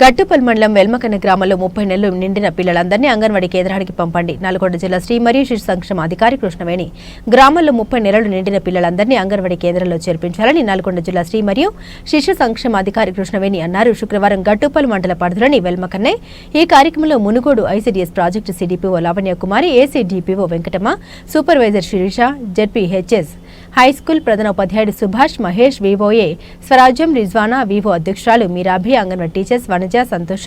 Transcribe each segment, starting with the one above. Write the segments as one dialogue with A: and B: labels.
A: గట్టుపల్ మండలం వెల్మకన్న గ్రామంలో ముప్పై నెలలు నిండిన పిల్లలందరినీ అంగన్వాడీ కేంద్రానికి పంపండి. నల్గొండ జిల్లా శ్రీ మరియు శిశు సంక్షేమ అధికారి కృష్ణవేణి. గ్రామంలో ముప్పై నెలలు నిండిన పిల్లలందరినీ అంగన్వాడీ కేంద్రంలో చేర్పించాలని నల్గొండ జిల్లా శ్రీ మరియు శిశు సంక్షేమ అధికారి కృష్ణవేణి అన్నారు. శుక్రవారం గట్టుపల్ మండల పరిధిలోని వెల్మకన్నే ఈ కార్యక్రమంలో Munugode ICDS project CDPO Lavanya Kumari ACDPO Venkatamma supervisor Sirisha ZPHS high school ప్రధానోపాధ్యాయుడు Subhash Mahesh VOA Swarajyam Rizwana VO అధ్యక్షురాలు మీరాభి అంగన్వాడీ టీచర్స్ వనజ సంతోష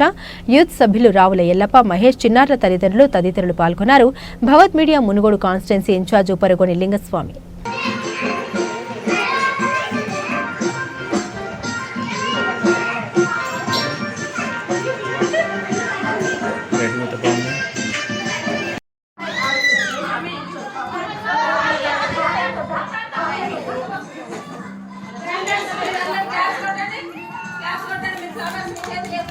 A: యూత్ సభ్యులు రావుల ఎల్లప్ప మహేష్ చిన్నారుల తల్లిదండ్రులు తదితరులు పాల్గొన్నారు. Bhavat media Munugode constituency in-charge Uparagoni Lingaswamy.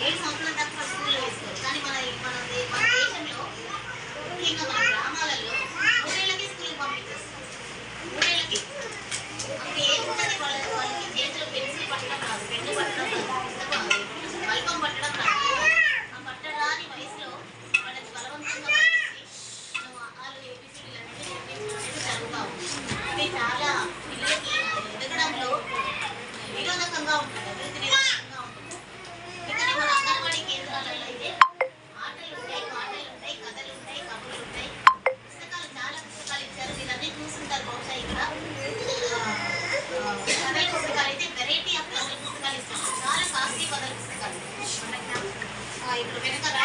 B: ఏడు సంవత్సరాల స్కూల్లో కానీ మన మన మన దేశంలో ముఖ్యంగా మన గ్రామాలలో మూడేళ్ళకి స్కూల్కి పంపించేస్తారు. మూడేళ్ళకి. అంటే వాళ్ళకి? చేతిలో పెన్సిల్ పట్టడం రాదు పెన్ను పట్టడం రాదు బల్బం పట్టడం రాదు. ఆ పట్టరాని వయసులో వాళ్ళకి బలవంతంగా పట్టేసి చాలా పిల్లలకి ఎదగడంలో నిరోధకంగా ఉంటుంది. అభివృద్ధి incluyendo para